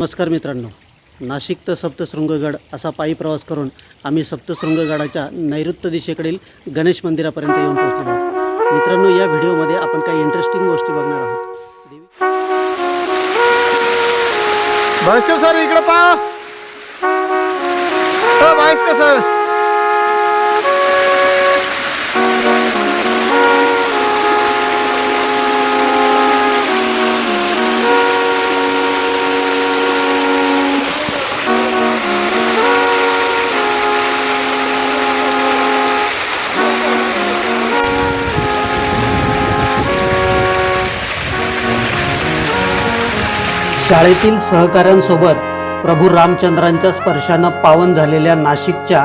नमस्कार मित्रांनो. नाशिक तर सप्तशृंगगड असा पायी प्रवास करून आम्ही सप्तशृंगगडाच्या नैऋत्य दिशेकडील गणेश मंदिरापर्यंत येऊन पोहोचलो आहोत. मित्रांनो या व्हिडिओमध्ये आपण काही इंटरेस्टिंग गोष्टी बघणार आहोत. सर इकडे पहा. हो सर. शाळेतील सहकाऱ्यांसोबत प्रभू रामचंद्रांच्या स्पर्शानं पावन झालेल्या नाशिकच्या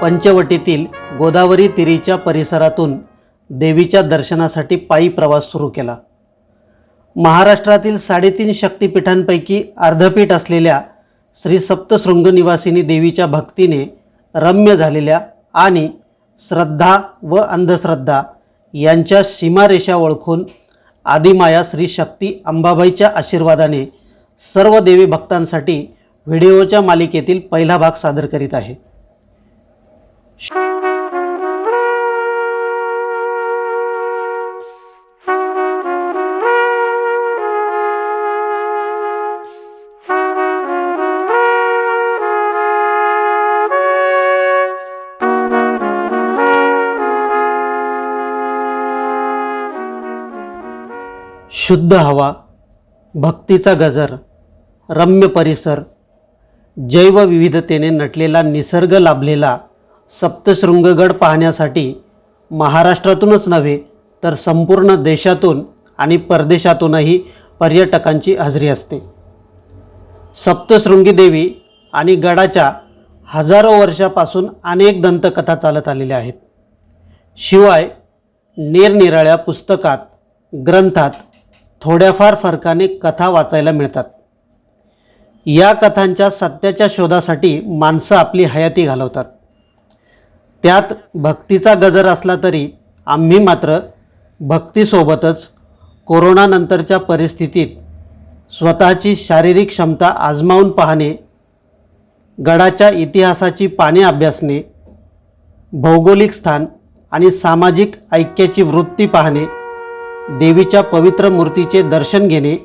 पंचवटीतील गोदावरी तिरीच्या परिसरातून देवीच्या दर्शनासाठी पायी प्रवास सुरू केला. महाराष्ट्रातील साडेतीन शक्तिपीठांपैकी अर्धपीठ असलेल्या श्री सप्तशृंग निवासिनी देवीच्या भक्तीने रम्य झालेल्या आणि श्रद्धा व अंधश्रद्धा यांच्या सीमारेषा ओळखून आदिमाया श्री शक्ती अंबाबाईच्या आशीर्वादाने सर्व देवी भक्तांसाठी व्हिडिओच्या मालिकेतील पहिला भाग सादर करीत आहे. शुद्ध हवा भक्तीचा गजर. रम्य परिसर जैवविविधतेने नटलेला निसर्ग लाभलेला सप्तशृंगगड पाहण्यासाठी महाराष्ट्रातूनच नव्हे तर संपूर्ण देशातून आणि परदेशातूनही पर्यटकांची हजेरी असते. सप्तशृंगी देवी आणि गडाच्या हजारो वर्षापासून अनेक दंतकथा चालत आलेल्या आहेत. शिवाय निरनिराळ्या पुस्तकात ग्रंथात थोड्याफार फरकाने कथा वाचायला मिळतात. या कथांच्या सत्याच्या शोधासाठी माणसं आपली हयाती घालवतात. त्यात भक्तीचा गजर असला तरी आम्ही मात्र भक्तीसोबतच कोरोनानंतरच्या परिस्थितीत स्वतःची शारीरिक क्षमता आजमावून पाहणे गडाच्या इतिहासाची पाने अभ्यासणे भौगोलिक स्थान आणि सामाजिक ऐक्याची वृत्ती पाहणे देवीच्या पवित्र मूर्तीचे दर्शन घेणे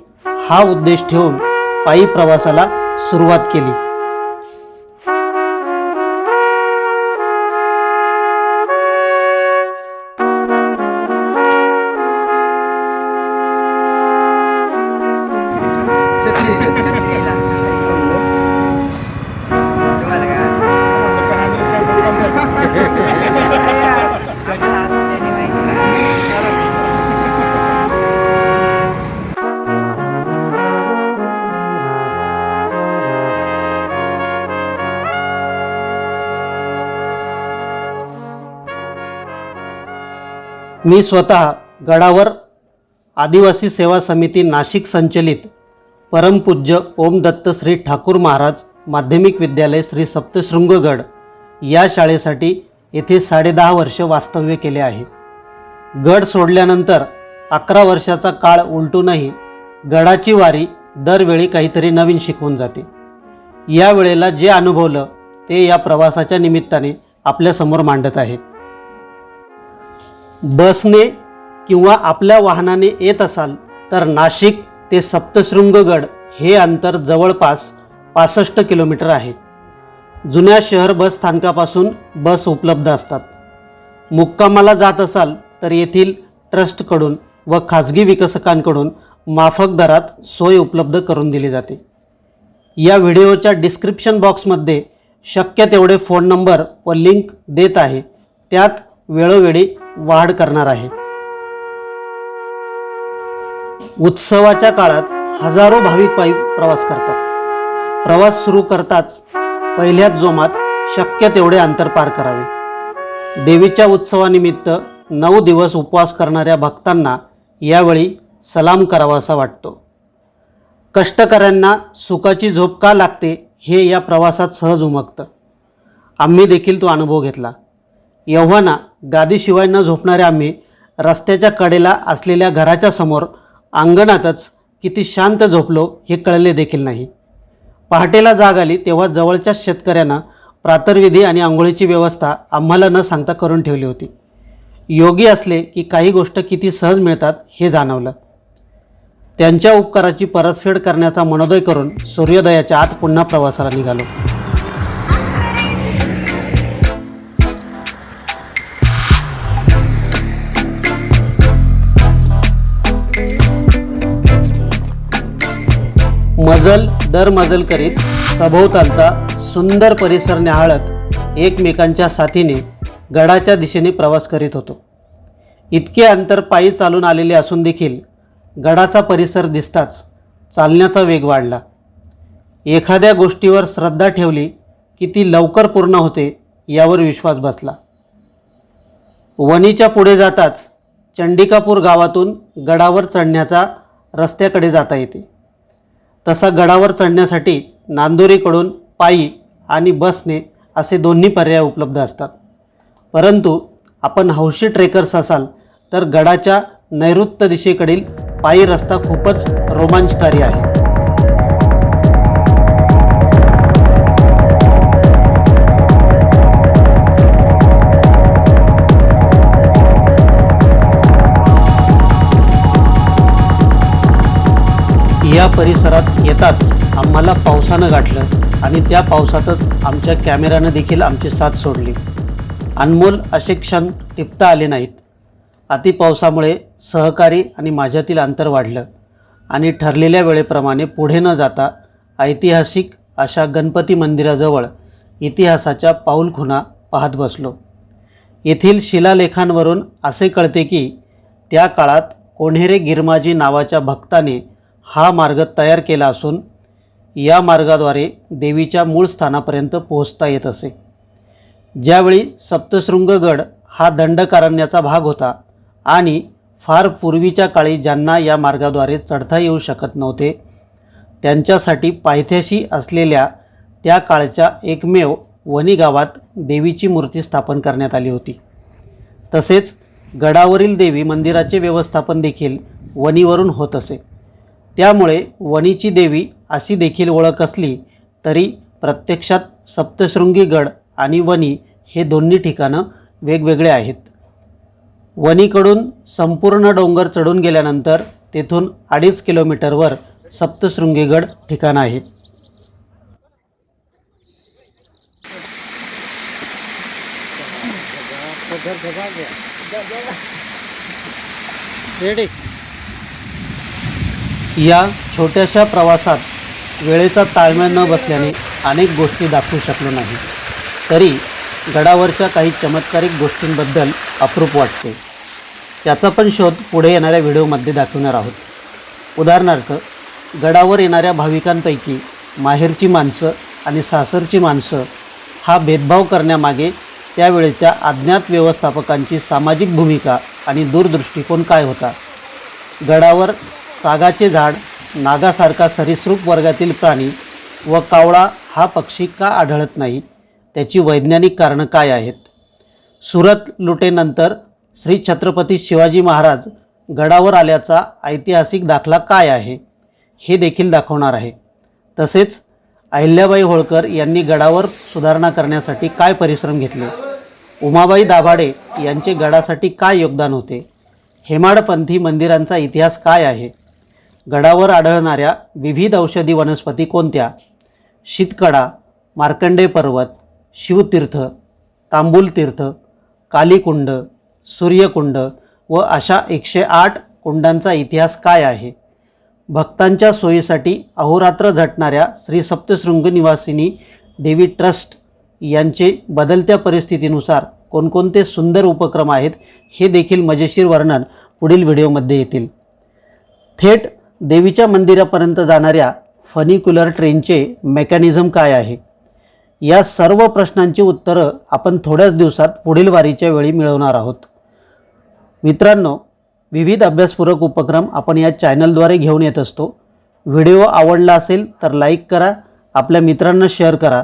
हा उद्देश ठेवून पायी प्रवासाला सुरुवात केली. मी स्वतः गडावर आदिवासी सेवा समिती नाशिक संचलित परमपूज्य ओम दत्त श्री ठाकूर महाराज माध्यमिक विद्यालय श्री सप्तशृंगगड या शाळेसाठी येथे साडेदहा वर्ष वास्तव्य केले आहे. गड सोडल्यानंतर अकरा वर्षाचा काळ उलटूनही गडाची वारी दरवेळी काहीतरी नवीन शिकवून जाते. या वेळेला जे अनुभवलं ते या प्रवासाच्या निमित्ताने आपल्यासमोर मांडत आहे. बसने किंवा आपल्या वाहनाने येत असाल तर नाशिक ते सप्तशृंगगड हे अंतर जवळपास पासष्ट किलोमीटर आहे. जुन्या शहर बस स्थानकापासून बस उपलब्ध असतात. मुक्कामाला जात असाल तर येथील ट्रस्टकडून व खाजगी विकसकांकडून माफक दरात सोय उपलब्ध करून दिली जाते. या व्हिडिओच्या डिस्क्रिप्शन बॉक्समध्ये शक्य तेवढे फोन नंबर व लिंक देत आहे. त्यात वेळोवेळी वाढ करणार आहे. उत्सवाच्या काळात हजारो भाविक पायी प्रवास करतात. प्रवास सुरू करताच पहिल्याच जोमात शक्य तेवढे अंतर पार करावे. देवीच्या उत्सवानिमित्त नऊ दिवस उपवास करणाऱ्या भक्तांना यावेळी सलाम करावासा वाटतो. कष्टकऱ्यांना सुखाची झोप का लागते हे या प्रवासात सहज उमगतं. आम्ही देखील तो अनुभव घेतला. एव्हाना गादीशिवाय न झोपणाऱ्या आम्ही रस्त्याच्या कडेला असलेल्या घराच्या समोर अंगणातच किती शांत झोपलो हे कळले देखील नाही. पहाटेला जाग आली तेव्हा जवळच्याच शेतकऱ्यांना प्रातर्विधी आणि आंघोळीची व्यवस्था आम्हाला न सांगता करून ठेवली होती. योगी असले की काही गोष्ट किती सहज मिळतात हे जाणवलं. त्यांच्या उपकाराची परतफेड करण्याचा मनोदय करून सूर्योदयाच्या आत पुन्हा प्रवासाला निघालो. मजल दर मजल करीत सभोवतालचा सुंदर परिसर न्याहाळत एकमेकांच्या साथीने गडाच्या दिशेने प्रवास करीत होतो. इतके अंतर पायी चालून आलेले असून देखील गडाचा परिसर दिसताच चालण्याचा वेग वाढला. एखाद्या गोष्टीवर श्रद्धा ठेवली की ती लवकर पूर्ण होते यावर विश्वास बसला. वणीच्या पुढे जाताच चंडिकापूर गावातून गडावर चढण्याचा रस्त्याकडे जाता येते. तसा गडावर चढण्यासाठी नांदोरीकडून पायी आणि बसने असे दोन्ही पर्याय उपलब्ध असतात. परंतु आपण हौशी ट्रेकर्स असाल तर गडाच्या नैऋत्य दिशेकडील पायी रस्ता खूपच रोमांचकारी आहे. या परिसरात येताच आम्हाला पावसानं गाठलं आणि त्या पावसातच आमच्या कॅमेऱ्यानं देखील आमची साथ सोडली. अनमोल असे क्षण टिपता आले नाहीत. अति पावसामुळे सहकारी आणि माझ्यातील अंतर वाढलं आणि ठरलेल्या वेळेप्रमाणे पुढे न जाता ऐतिहासिक अशा गणपती मंदिराजवळ इतिहासाच्या पाऊलखुणा पाहत बसलो. येथील शिलालेखांवरून असे कळते की त्या काळात कोण्हेरे गिरमाजी नावाच्या भक्ताने हा मार्ग तयार केला असून या मार्गाद्वारे देवीच्या मूळ स्थानापर्यंत पोहोचता येत असे. ज्यावेळी सप्तशृंगगड हा दंडकारण्याचा भाग होता आणि फार पूर्वीच्या काळी ज्यांना या मार्गाद्वारे चढता येऊ शकत नव्हते त्यांच्यासाठी पायथ्याशी असलेल्या त्या काळच्या एकमेव वणी गावात देवीची मूर्ती स्थापन करण्यात आली होती. तसेच गडावरील देवी मंदिराचे व्यवस्थापन देखील वणीवरून होत असे. त्यामुळे वणीची देवी अशी देखील ओळख असली तरी प्रत्यक्षात सप्तशृंगी गड आणि वणी हे दोन्ही ठिकाणं वेगवेगळे आहेत. वणीकडून संपूर्ण डोंगर चढून गेल्यानंतर तेथून अडीच किलोमीटरवर सप्तशृंगीगड ठिकाण आहे. या छोट्याशा प्रवासात वेळेचा ताळमेळ न बसल्याने अनेक गोष्टी दाखवू शकलो नाही. तरी गडावरच्या काही चमत्कारिक गोष्टींबद्दल अप्रूप वाटते. त्याचा पण शोध पुढे येणाऱ्या व्हिडिओमध्ये दाखवणार आहोत. उदाहरणार्थ गडावर येणाऱ्या भाविकांपैकी माहेरची माणसं आणि सासरची माणसं हा भेदभाव करण्यामागे त्यावेळेच्या अज्ञात व्यवस्थापकांची सामाजिक भूमिका आणि दूरदृष्टिकोन काय होता? गडावर सागाचे झाड नागासारखा सरीसृप वर्गातील प्राणी व कावळा हा पक्षी का आढळत नाही? त्याची वैज्ञानिक कारणं काय आहेत? सुरत लुटेनंतर श्री छत्रपती शिवाजी महाराज गडावर आल्याचा ऐतिहासिक दाखला काय आहे? हे देखील दाखवणार आहे. तसेच अहिल्याबाई होळकर यांनी गडावर सुधारणा करण्यासाठी काय परिश्रम घेतले? उमाबाई दाभाडे यांचे गडासाठी काय योगदान होते? हेमाडपंथी मंदिरांचा इतिहास काय आहे? गडावर आढळणाऱ्या विविध औषधी वनस्पती कोणत्या? शीतकडा मार्कंडे पर्वत शिवतीर्थ तांबूलतीर्थ कालीकुंड सूर्यकुंड व अशा एकशे आठ कुंडांचा इतिहास काय आहे? भक्तांच्या सोयीसाठी अहोरात्र झटणाऱ्या श्री सप्तशृंग निवासिनी देवी ट्रस्ट यांचे बदलत्या परिस्थितीनुसार कोणकोणते सुंदर उपक्रम आहेत हे देखील मजेशीर वर्णन पुढील व्हिडिओमध्ये येतील. थेट देवीच्या मंदिरापर्यंत जाणाऱ्या फनिक्युलर ट्रेनचे मेकॅनिझम काय आहे? या सर्व प्रश्नांची उत्तरं आपण थोड्याच दिवसात पुढील वारीच्या वेळी मिळवणार आहोत. मित्रांनो विविध अभ्यासपूरक उपक्रम आपण या चॅनलद्वारे घेऊन येत असतो. व्हिडिओ आवडला असेल तर लाईक करा आपल्या मित्रांना शेअर करा.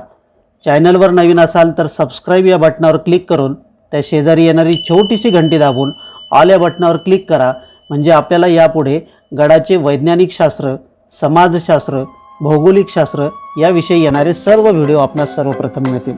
चॅनलवर नवीन असाल तर सबस्क्राईब या बटनावर क्लिक करून त्या शेजारी येणारी छोटीशी घंटी दाबून ऑल या बटनावर क्लिक करा. म्हणजे आपल्याला यापुढे गडाचे वैज्ञानिक शास्त्र समाजशास्त्र भौगोलिकशास्त्र याविषयी येणारे सर्व व्हिडिओ आपणास सर्वप्रथम मिळतील.